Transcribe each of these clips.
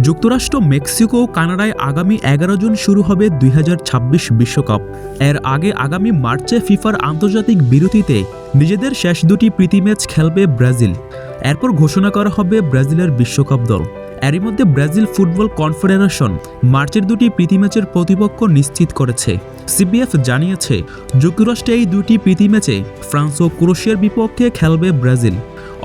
যুক্তরাষ্ট্র, মেক্সিকো ও কানাডায় আগামী এগারো জুন শুরু হবে দুই বিশ্বকাপ। এর আগে আগামী মার্চে ফিফার আন্তর্জাতিক বিরতিতে নিজেদের শেষ দুটি প্রীতি ম্যাচ খেলবে ব্রাজিল। এরপর ঘোষণা করা হবে ব্রাজিলের বিশ্বকাপ দল। এরই মধ্যে ব্রাজিল ফুটবল কনফেডারেশন মার্চের দুটি প্রীতি ম্যাচের প্রতিপক্ষ নিশ্চিত করেছে। সিবিএফ জানিয়েছে, যুক্তরাষ্ট্রে এই দুটি প্রীতি ম্যাচে ফ্রান্স ও ক্রোশিয়ার বিপক্ষে খেলবে ব্রাজিল।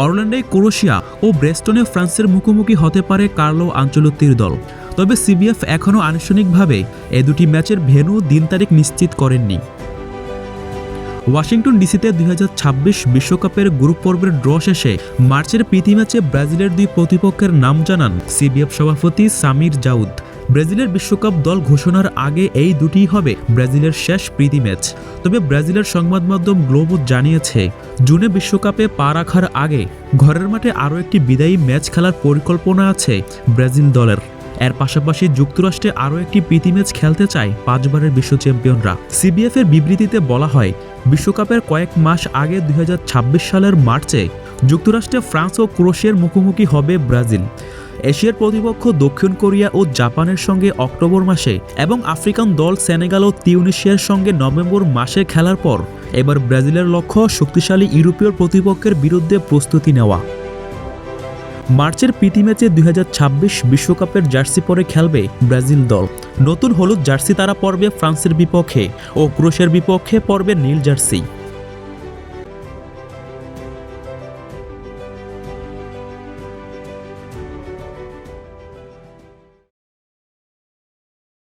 অরল্যান্ডে ক্রোশিয়া ও ব্রেস্টনে ফ্রান্সের মুখোমুখি হতে পারে কার্লো আঞ্চলত্তির দল। তবে সিবিএফ এখনও আনুষ্ঠানিকভাবে এ দুটি ম্যাচের ভেন্যু দিন তারিখ নিশ্চিত করেননি। ওয়াশিংটন ডিসিতে দুই বিশ্বকাপের গ্রুপ পর্বের ড্র শেষে মার্চের প্রীতি ম্যাচে ব্রাজিলের দুই প্রতিপক্ষের নাম জানান সিবিএফ সভাপতি সামির জাউদ। ব্রাজিলের বিশ্বকাপ দল ঘোষণার আগে এই দুটিই হবে ব্রাজিলের শেষ প্রীতি ম্যাচ। তবে ব্রাজিলের সংবাদ মাধ্যম গ্লোবো জানিয়েছে, জুনে বিশ্বকাপে পা রাখার আগে ঘরের মাঠে আরও একটি বিদায়ী ম্যাচ খেলার পরিকল্পনা আছে ব্রাজিল দলের। এর পাশাপাশি যুক্তরাষ্ট্রে আরও একটি প্রীতি ম্যাচ খেলতে চায় পাঁচবারের বিশ্ব চ্যাম্পিয়নরা। সিবিএফ এর বিবৃতিতে বলা হয়, বিশ্বকাপের কয়েক মাস আগে দুই হাজার ছাব্বিশ সালের মার্চে যুক্তরাষ্ট্রে ফ্রান্স ও ক্রোশিয়ার মুখোমুখি হবে ব্রাজিল। এশিয়ার প্রতিপক্ষ দক্ষিণ কোরিয়া ও জাপানের সঙ্গে অক্টোবর মাসে এবং আফ্রিকান দল সেনেগাল ও তিউনিশিয়ার সঙ্গে নভেম্বর মাসে খেলার পর, এবার ব্রাজিলের লক্ষ্য শক্তিশালী ইউরোপীয় প্রতিপক্ষের বিরুদ্ধে প্রস্তুতি নেওয়া। মার্চের প্রীতি ম্যাচে দুই বিশ্বকাপের জার্সি পরে খেলবে ব্রাজিল দল। নতুন হলুদ জার্সি তারা পরবে ফ্রান্সের বিপক্ষে ও ক্রোশের বিপক্ষে পরবে নীল জার্সি।